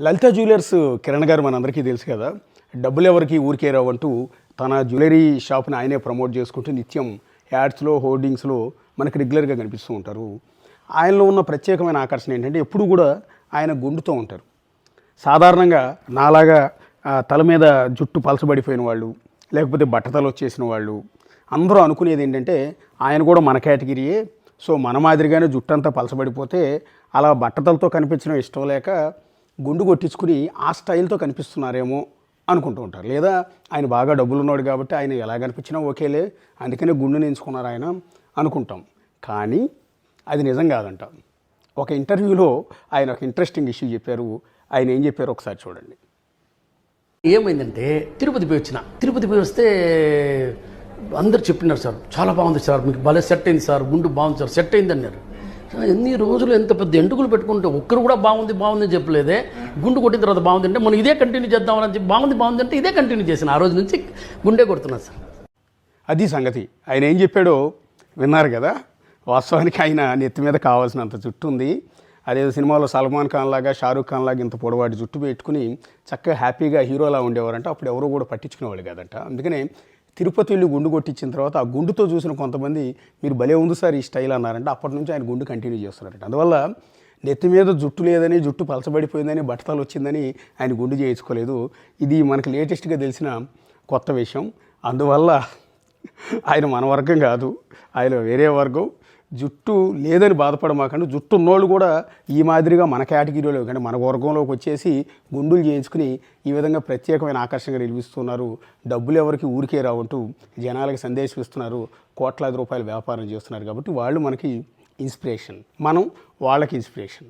లలిత jewellers Kiran గారు మనందరికీ తెలుసు కదా డబ్బులు ఎవరికి ఊరికే రావు అంటూ తన జ్యువెలరీ షాప్ని ఆయనే ప్రమోట్ చేసుకుంటూ నిత్యం యాడ్స్లో హోర్డింగ్స్లో మనకి రెగ్యులర్గా కనిపిస్తూ ఉంటారు. ఆయనలో ఉన్న ప్రత్యేకమైన ఆకర్షణ ఏంటంటే ఎప్పుడు కూడా ఆయన గుండుతో ఉంటారు. సాధారణంగా నాలాగా తల మీద జుట్టు పలసబడిపోయిన వాళ్ళు లేకపోతే బట్టతలు వచ్చేసిన వాళ్ళు అందరూ అనుకునేది ఏంటంటే ఆయన కూడా మన కేటగిరీయే సో మన మాదిరిగానే జుట్టు అంతా పలసబడిపోతే అలా బట్టతలతో కనిపించడం ఇష్టం లేక గుండు కొట్టించుకుని ఆ స్టైల్తో కనిపిస్తున్నారేమో అనుకుంటూ ఉంటారు. లేదా ఆయన బాగా డబ్బులు ఉన్నాడు కాబట్టి ఆయన ఎలా కనిపించినా ఓకేలే అందుకనే గుండుని ఎంచుకున్నారు ఆయన అనుకుంటాం. కానీ అది నిజం కాదంట. ఒక ఇంటర్వ్యూలో ఆయన ఒక ఇంట్రెస్టింగ్ ఇష్యూ చెప్పారు. ఆయన ఏం చెప్పారు ఒకసారి చూడండి. ఏమైందంటే తిరుపతి పోయి వచ్చిన. తిరుపతి పోయి వస్తే అందరు చెప్పినారు సార్ చాలా బాగుంది సార్ మీకు భలే సెట్ అయింది సార్ గుండు బాగుంది సార్ సెట్ అయింది అన్నారు. ఎన్ని రోజులు ఎంత పెద్ద ఎంటుకలు పెట్టుకుంటే ఒక్కరు కూడా బాగుంది బాగుంది అని చెప్పలేదే. గుండు కొట్టిన తర్వాత బాగుంది అంటే మనం ఇదే కంటిన్యూ చేద్దామని చెప్పి బాగుంది బాగుంది అంటే ఇదే కంటిన్యూ చేసిన. ఆ రోజు నుంచి గుండె కొడుతున్నా సార్. అది సంగతి. ఆయన ఏం చెప్పాడో విన్నారు కదా? వాస్తవానికి ఆయన నెత్తి మీద కావాల్సినంత జుట్టు ఉంది. అదే సినిమాలో సల్మాన్ ఖాన్ లాగా షారూఖ్ ఖాన్ లాగా ఇంత పొడవాటి జుట్టు పెట్టుకుని చక్కగా హ్యాపీగా హీరోలా ఉండేవారంట. అప్పుడు ఎవరు కూడా పట్టించుకునేవాళ్ళు కాదంట. అందుకనే తిరుపతి వెళ్ళి గుండు కొట్టించిన తర్వాత ఆ గుండుతో చూసిన కొంతమంది మీరు భలే ఉంది సార్ ఈ స్టైల్ అన్నారంటే అప్పటి నుంచి ఆయన గుండు కంటిన్యూ చేస్తున్నారంట. అందువల్ల నెత్తి మీద జుట్టు లేదని జుట్టు పలచబడిపోయిందని బట్టతలు వచ్చిందని ఆయన గుండు చేయించుకోలేదు. ఇది మనకి లేటెస్ట్గా తెలిసిన కొత్త విషయం. అందువల్ల ఆయన మన వర్గం కాదు ఆయన వేరే వర్గం. జుట్టు లేదని బాధపడమాకండి. జుట్టు ఉన్నోళ్ళు కూడా ఈ మాదిరిగా మన కేటగిరీలో కానీ మన వర్గంలోకి వచ్చేసి గుండులు చేయించుకుని ఈ విధంగా ప్రత్యేకమైన ఆకర్షణగా నిలిపిస్తున్నారు డబ్బులు ఎవరికి ఊరికే రావంటూ జనాలకి సందేశం ఇస్తున్నారు. కోట్లాది రూపాయల వ్యాపారం చేస్తున్నారు కాబట్టి వాళ్ళు మనకి ఇన్స్పిరేషన్. మనం వాళ్ళకి ఇన్స్పిరేషన్.